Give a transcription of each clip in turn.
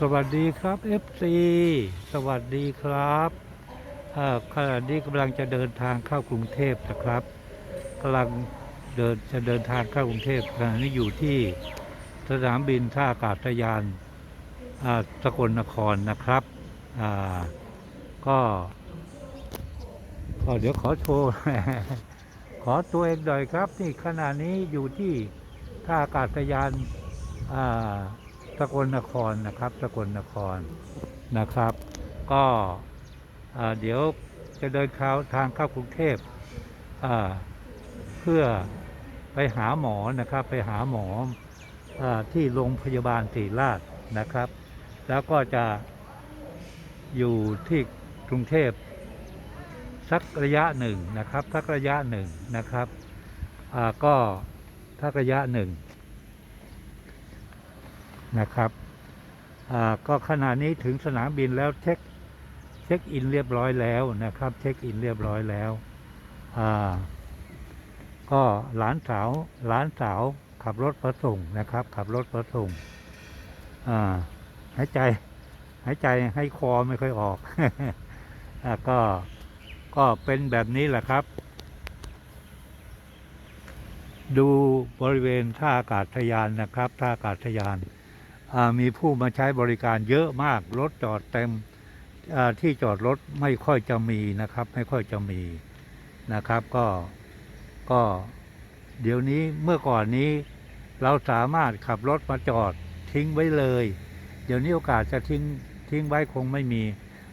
สวัสดีครับ FC สวัสดีครับขณะนี้กำลังจะเดินทางเข้ากรุงเทพนะครับกำลังเดินจะเดินทางเข้ากรุงเทพขณะนี้อยู่ที่สนามบินท่าอากาศยานสกลนครนะครับก็ก็เดี๋ยวขอโชว์ขอตัวเองหน่อยครับนี่ขณะนี้อยู่ที่ท่าอากาศยานอ่า สกลนครนะครับ สกลนครนะครับ ก็เดี๋ยวจะเดินเข้าทางเข้ากรุงเทพเพื่อไปหาหมอนะครับ ไปหาหมออที่โรงพยาบาลศรีราชนะครับ แล้วก็จะอยู่ที่กรุงเทพสักระยะหนึ่งนะครับสักระยะหนึ่งนะครับก็สักระยะหนึ่ง นะครับก็ขณะนี้ถึงสนามบินแล้วเช็คเช็คอินเรียบร้อยแล้วนะครับ เช็คอินเรียบร้อยแล้วก็หลานสาวหลานสาวขับรถมาส่งนะครับ ขับรถมาส่งหายใจหายใจให้คอไม่ค่อยออกก็ก็เป็นแบบนี้แหละครับ ดูบริเวณท่าอากาศยานนะครับ ท่าอากาศยาน มีผู้มาใช้บริการเยอะมาก รถจอดเต็มที่จอดรถไม่ค่อยจะมีนะครับ ไม่ค่อยจะมีนะครับ ก็ก็เดี๋ยวนี้เมื่อก่อนนี้เราสามารถขับรถมาจอดทิ้งไว้เลย เดี๋ยวนี้โอกาสจะทิ้งทิ้งไว้คงไม่มี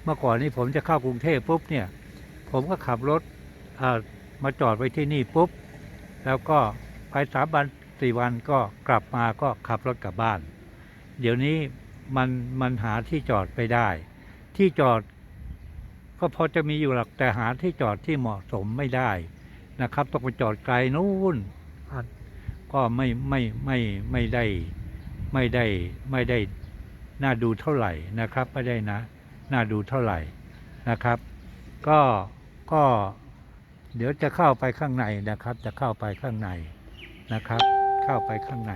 เมื่อก่อนนี้ผมจะเข้ากรุงเทพปุ๊บเนี่ย ผมก็ขับรถมาจอดไว้ที่นี่ปุ๊บ แล้วก็ไปสามวันสี่วันก็กลับมาก็ขับรถกลับบ้าน เดี๋ยวนี้มันมันหาที่จอดไปได้ ที่จอดก็พอจะมีอยู่หรอกแต่หาที่จอดที่เหมาะสมไม่ได้นะครับต้องไปจอดไกลนู่นอะก็ไม่ไม่ไม่ไม่ได้ไม่ได้ไม่ได้น่าดูเท่าไหร่นะครับไม่ได้นะน่าดูเท่าไหร่นะครับ ก็ก็เดี๋ยวจะเข้าไปข้างในนะครับ จะเข้าไปข้างในนะครับ เข้าไปข้างใน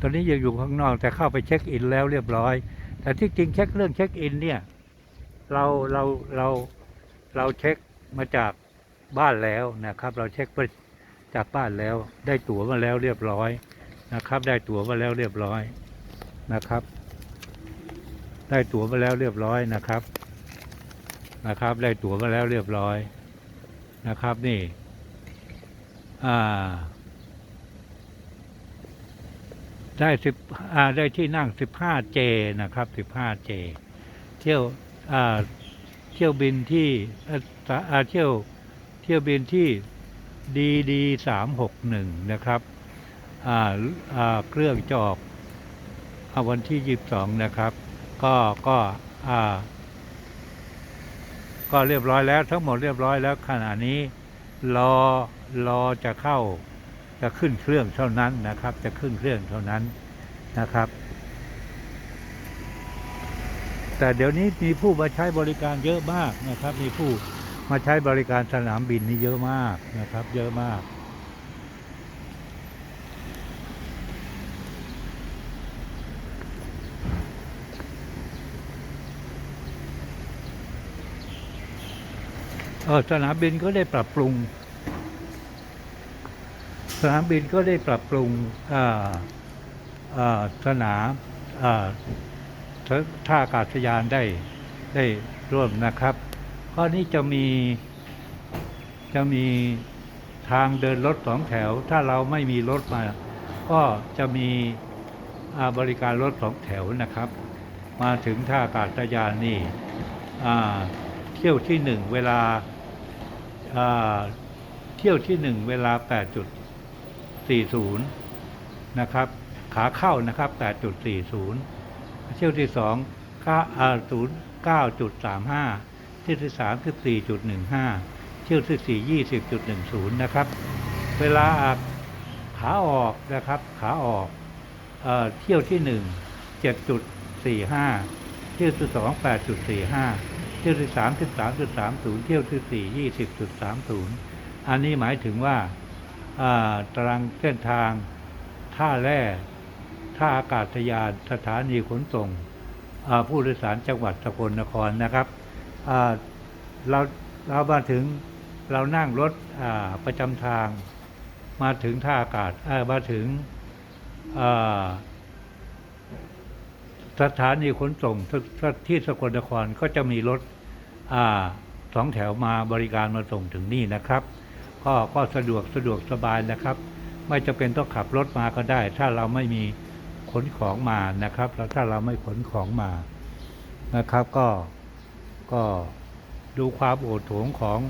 ตอนนี้ยังอยู่ข้างนอกแต่เข้าไปเช็คอินแล้วเรียบร้อย แต่ที่จริงเช็คเรื่องเช็คอินเนี่ยเราเราเราเราเช็คมาจากบ้านแล้วนะครับ เราเช็คไปจากบ้านแล้ว ได้ตั๋วมาแล้วเรียบร้อยนะครับ ได้ตั๋วมาแล้วเรียบร้อยนะครับ ได้ตั๋วมาแล้วเรียบร้อยนะครับนะครับ ได้ตั๋วมาแล้วเรียบร้อยนะครับนี่ อ่า ได้สิบได้ที่นั่งสิบห้าเจนะครับสิบห้าเจเที่ยวเที่ยวบินที่เที่ยวเที่ยวบินที่ดีดีสามหกหนึ่งนะครับเครื่องจอกวันที่ยีิบสองนะครับ ก็ก็ก็เรียบร้อยแล้วทั้งหมดเรียบร้อยแล้วขณะนี้รอรอจะเข้า จะขึ้นเครื่องเท่านั้นนะครับ จะขึ้นเครื่องเท่านั้นนะครับ แต่เดี๋ยวนี้มีผู้มาใช้บริการเยอะมากนะครับ มีผู้มาใช้บริการสนามบินนี่เยอะมากนะครับ เยอะมากเออสนามบินก็ได้ปรับปรุง สนามบินก็ได้ปรับปรุงสนามท่าอากาศยานได้ได้ร่วมนะครับข้อนี้จะมีจะมีทางเดินรถสองแถว ถ้าเราไม่มีรถมา ก็จะมีบริการรถสองแถวนะครับ มาถึงท่าอากาศยานนี่เที่ยวที่หนึ่งเวลาเที่ยวที่หนึ่งเวลา 8.40 นะครับ ขาเข้านะครับ 8.40 เที่ยวที่สองก้าอ่า0 9.35 เที่ยวที่สาม14.15 เที่ยวที่สี่20.10 นะครับ เวลาขาออกนะครับ ขาออกเอ่อเที่ยวที่หนึ่ง7.45 เที่ยวที่สอง8.45เที่ยวที่สาม13.30เที่ยวที่สี่20.30อันนี้หมายถึงว่า ตารางเส้นทาง ท่าแร่ท่าอากาศยานสถานีขนส่งผู้โดยสารจังหวัดสกลนครนะครับเราเรามาถึงเรานั่งรถประจำทาง มาถึงท่าอากาศมาถึงสถานีขนส่งที่สกลนครก็จะมีรถอสองแถวมาบริการมาส่งถึงนี่นะครับ ก็ก็สะดวกสะดวกสบายนะครับ ไม่จำเป็นต้องขับรถมาก็ได้ ถ้าเราไม่มีขนของมานะครับ แล้วถ้าเราไม่ขนของมานะครับ ก็ก็ดูความโอดโถงของ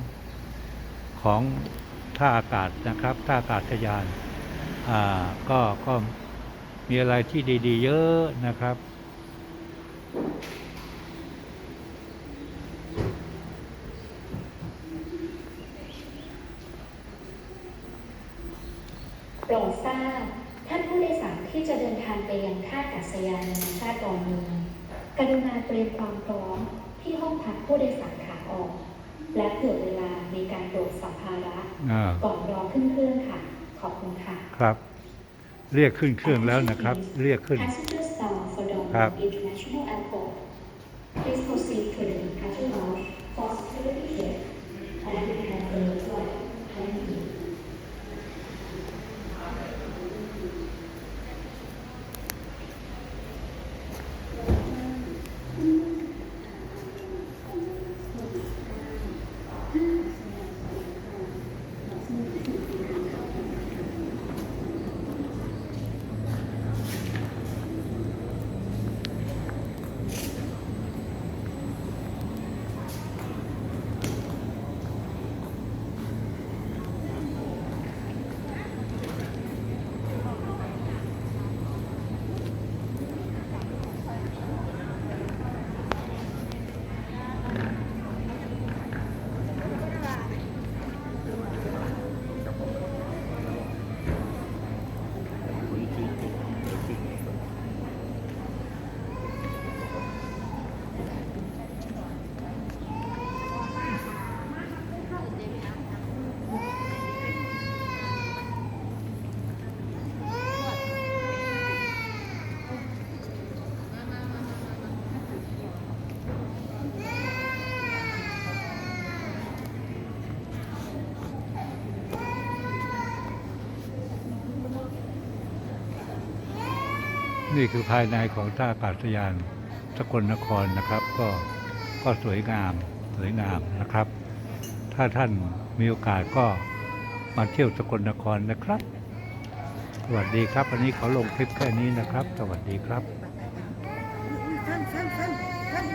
ของท่าอากาศนะครับท่าอากาศยานอ่าก็ก็มีอะไรที่ดี ๆ เยอะนะครับ โปรดทราบท่านผู้โดยสารที่จะเดินทางไปยังท่าอากาศ ยานนานาชาติดอนเมืองกรุณาเตรียมความพร้อมที่ห้องพักผู้โดยสารขาออก และเผื่อเวลาในการโหลดสัมภาระอ่าก่อนรอขึ้นเครื่องค่ะ ขอบคุณค่ะ ครับ เรียกขึ้นเครื่องแล้วนะครับ เรียกขึ้น Passengers bound for ครับ Dortmund International Airport please proceed to the departure lounge for security check and prepare for your flight thank you นี่คือภายในของท่าอากาศยานสกลนครนะครับ ก็ก็สวยงามสวยงามนะครับ ถ้าท่านมีโอกาสก็มาเที่ยวสกลนครนะครับ สวัสดีครับวันนี้ขอลงคลิปแค่นี้นะครับ สวัสดีครับ